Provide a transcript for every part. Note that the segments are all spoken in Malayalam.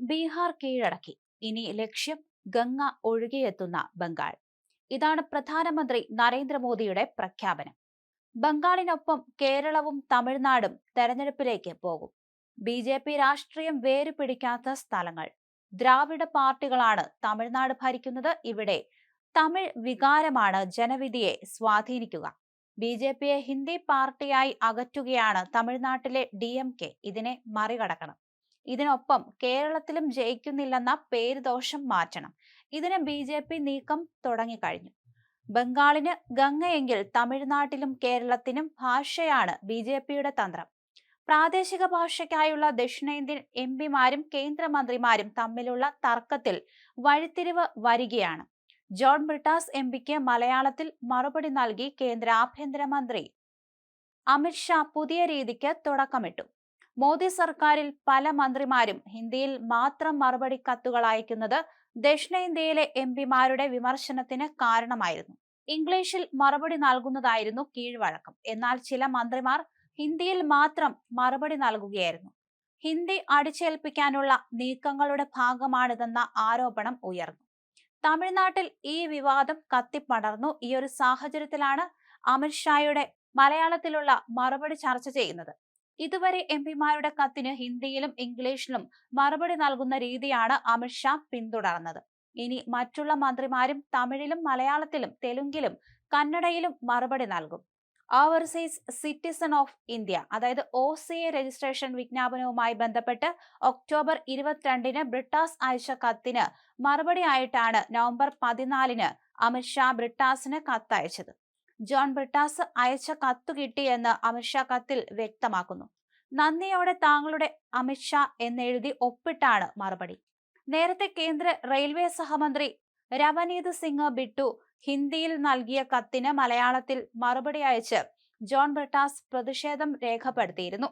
ബീഹാർ കീഴടക്കി. ഇനി ലക്ഷ്യം ഗംഗ ഒഴുകിയെത്തുന്ന ബംഗാൾ. ഇതാണ് പ്രധാനമന്ത്രി നരേന്ദ്രമോദിയുടെ പ്രഖ്യാപനം. ബംഗാളിനൊപ്പം കേരളവും തമിഴ്നാടും തെരഞ്ഞെടുപ്പിലേക്ക് പോകും. ബി ജെ പി രാഷ്ട്രീയം വേരുപിടിക്കാത്ത സ്ഥലങ്ങൾ. ദ്രാവിഡ പാർട്ടികളാണ് തമിഴ്നാട് ഭരിക്കുന്നത്. ഇവിടെ തമിഴ് വികാരമാണ് ജനവിധിയെ സ്വാധീനിക്കുക. ബി ജെ പിയെ ഹിന്ദി പാർട്ടിയായി അകറ്റുകയാണ് തമിഴ്നാട്ടിലെ ഡി എം കെ. ഇതിനെ മറികടക്കണം. ഇതിനൊപ്പം കേരളത്തിലും ജയിക്കുന്നില്ലെന്ന പേര് ദോഷം മാറ്റണം. ഇതിന് ബി ജെ പി നീക്കം തുടങ്ങിക്കഴിഞ്ഞു. ബംഗാളിന് ഗംഗയെങ്കിൽ തമിഴ്നാട്ടിലും കേരളത്തിനും ഭാഷയാണ് ബി ജെ പിയുടെ തന്ത്രം. പ്രാദേശിക ഭാഷയ്ക്കായുള്ള ദക്ഷിണേന്ത്യൻ എം പിമാരും കേന്ദ്രമന്ത്രിമാരും തമ്മിലുള്ള തർക്കത്തിൽ വഴിത്തിരിവ് വരികയാണ്. ജോൺ ബ്രിട്ടാസ് എം പിക്ക് മലയാളത്തിൽ മറുപടി നൽകി കേന്ദ്ര ആഭ്യന്തരമന്ത്രി. അമിത്ഷാ പുതിയ രീതിക്ക് തുടക്കമിട്ടു. മോദി സർക്കാരിൽ പല മന്ത്രിമാരും ഹിന്ദിയിൽ മാത്രം മറുപടി കത്തുകൾ അയക്കുന്നത് ദക്ഷിണേന്ത്യയിലെ എം പിമാരുടെ വിമർശനത്തിന് കാരണമായിരുന്നു. ഇംഗ്ലീഷിൽ മറുപടി നൽകുന്നതായിരുന്നു കീഴ്വഴക്കം. എന്നാൽ ചില മന്ത്രിമാർ ഹിന്ദിയിൽ മാത്രം മറുപടി നൽകുകയായിരുന്നു. ഹിന്ദി അടിച്ചേൽപ്പിക്കാനുള്ള നീക്കങ്ങളുടെ ഭാഗമാണിതെന്ന ആരോപണം ഉയർന്നു. തമിഴ്നാട്ടിൽ ഈ വിവാദം കത്തിപ്പടർന്നു. ഈ ഒരു സാഹചര്യത്തിലാണ് അമിത്ഷായുടെ മലയാളത്തിലുള്ള മറുപടി ചർച്ച ചെയ്യുന്നത്. ഇതുവരെ എം പിമാരുടെ കത്തിന് ഹിന്ദിയിലും ഇംഗ്ലീഷിലും മറുപടി നൽകുന്ന രീതിയാണ് അമിത്ഷാ പിന്തുടർന്നത്. ഇനി മറ്റുള്ള മന്ത്രിമാരും തമിഴിലും മലയാളത്തിലും തെലുങ്കിലും കന്നഡയിലും മറുപടി നൽകും. ഓവർസീസ് സിറ്റിസൺ ഓഫ് ഇന്ത്യ അതായത് ഒ സി എ രജിസ്ട്രേഷൻ വിജ്ഞാപനവുമായി ബന്ധപ്പെട്ട് ഒക്ടോബർ ഇരുപത്തിരണ്ടിന് ബ്രിട്ടാസ് അയച്ച കത്തിന് മറുപടി ആയിട്ടാണ് നവംബർ പതിനാലിന് അമിത്ഷാ ബ്രിട്ടാസിന് കത്തയച്ചത്. ജോൺ ബ്രിട്ടാസ് അയച്ച കത്തു കിട്ടിയെന്ന് അമിത്ഷാ കത്തിൽ വ്യക്തമാക്കുന്നു. നന്ദിയോടെ താങ്കളുടെ അമിത്ഷാ എന്നെഴുതി ഒപ്പിട്ടാണ് മറുപടി. നേരത്തെ കേന്ദ്ര റെയിൽവേ സഹമന്ത്രി രവനീത് സിംഗ് ബിട്ടു ഹിന്ദിയിൽ നൽകിയ കത്തിന് മലയാളത്തിൽ മറുപടി അയച്ച് ജോൺ ബ്രിട്ടാസ് പ്രതിഷേധം രേഖപ്പെടുത്തിയിരുന്നു.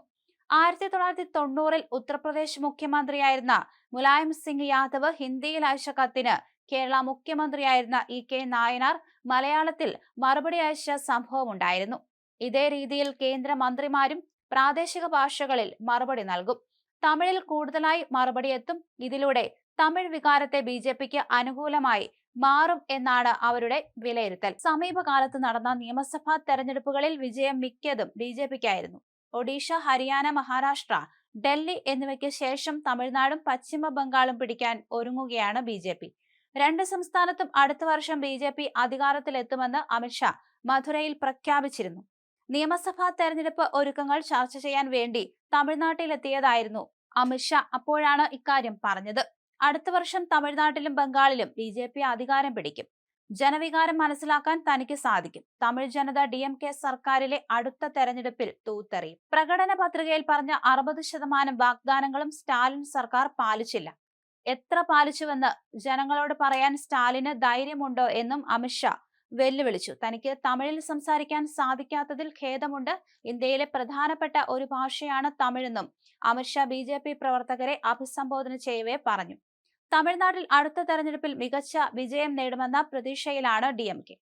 ആയിരത്തി തൊള്ളായിരത്തി തൊണ്ണൂറിൽ ഉത്തർപ്രദേശ് മുഖ്യമന്ത്രിയായിരുന്ന മുലായം സിംഗ് യാദവ് ഹിന്ദിയിൽ അയച്ച കത്തിന് കേരള മുഖ്യമന്ത്രിയായിരുന്ന ഇ കെ നായനാർ മലയാളത്തിൽ മറുപടി അയച്ച സംഭവമുണ്ടായിരുന്നു ഇതേ രീതിയിൽ കേന്ദ്ര മന്ത്രിമാരും പ്രാദേശിക ഭാഷകളിൽ മറുപടി നൽകും. തമിഴിൽ കൂടുതലായി മറുപടി എത്തും. ഇതിലൂടെ തമിഴ് വികാരത്തെ ബി ജെ പിക്ക് അനുകൂലമായി മാറും എന്നാണ് അവരുടെ വിലയിരുത്തൽ. സമീപകാലത്ത് നടന്ന നിയമസഭാ തെരഞ്ഞെടുപ്പുകളിൽ വിജയം മിക്കതും ബി ജെ പിക്കായിരുന്നു. ഒഡീഷ ഹരിയാന മഹാരാഷ്ട്ര ഡൽഹി എന്നിവയ്ക്ക് ശേഷം തമിഴ്നാടും പശ്ചിമ ബംഗാളും പിടിക്കാൻ ഒരുങ്ങുകയാണ് ബി ജെ പി. രണ്ട് സംസ്ഥാനത്തും അടുത്ത വർഷം ബി ജെ പി അധികാരത്തിലെത്തുമെന്ന് അമിത്ഷാ മധുരയിൽ പ്രഖ്യാപിച്ചിരുന്നു. നിയമസഭാ തെരഞ്ഞെടുപ്പ് ഒരുക്കങ്ങൾ ചർച്ച ചെയ്യാൻ വേണ്ടി തമിഴ്നാട്ടിലെത്തിയതായിരുന്നു അമിത്ഷാ അപ്പോഴാണ് ഇക്കാര്യം പറഞ്ഞത്. അടുത്ത വർഷം തമിഴ്നാട്ടിലും ബംഗാളിലും ബി ജെ പി അധികാരം പിടിക്കും. ജനവികാരം മനസ്സിലാക്കാൻ തനിക്ക് സാധിക്കും. തമിഴ് ജനത ഡി എം കെ സർക്കാരിലെ അടുത്ത തെരഞ്ഞെടുപ്പിൽ തൂത്തെറിയും. പ്രകടന പത്രികയിൽ പറഞ്ഞ അറുപത് ശതമാനം വാഗ്ദാനങ്ങളും സ്റ്റാലിൻ സർക്കാർ പാലിച്ചില്ല. എത്ര പാലിച്ചുവെന്ന് ജനങ്ങളോട് പറയാൻ സ്റ്റാലിന് ധൈര്യമുണ്ടോ എന്നും അമിത്ഷാ വെല്ലുവിളിച്ചു. തനിക്ക് തമിഴിൽ സംസാരിക്കാൻ സാധിക്കാത്തതിൽ ഖേദമുണ്ട്. ഇന്ത്യയിലെ പ്രധാനപ്പെട്ട ഒരു ഭാഷയാണ് തമിഴെന്നും അമിത്ഷാ ബി ജെ പി പ്രവർത്തകരെ അഭിസംബോധന ചെയ്യവേ പറഞ്ഞു. തമിഴ്നാട്ടിൽ അടുത്ത തെരഞ്ഞെടുപ്പിൽ മികച്ച വിജയം നേടുമെന്ന പ്രതീക്ഷയിലാണ് ഡി എം കെ.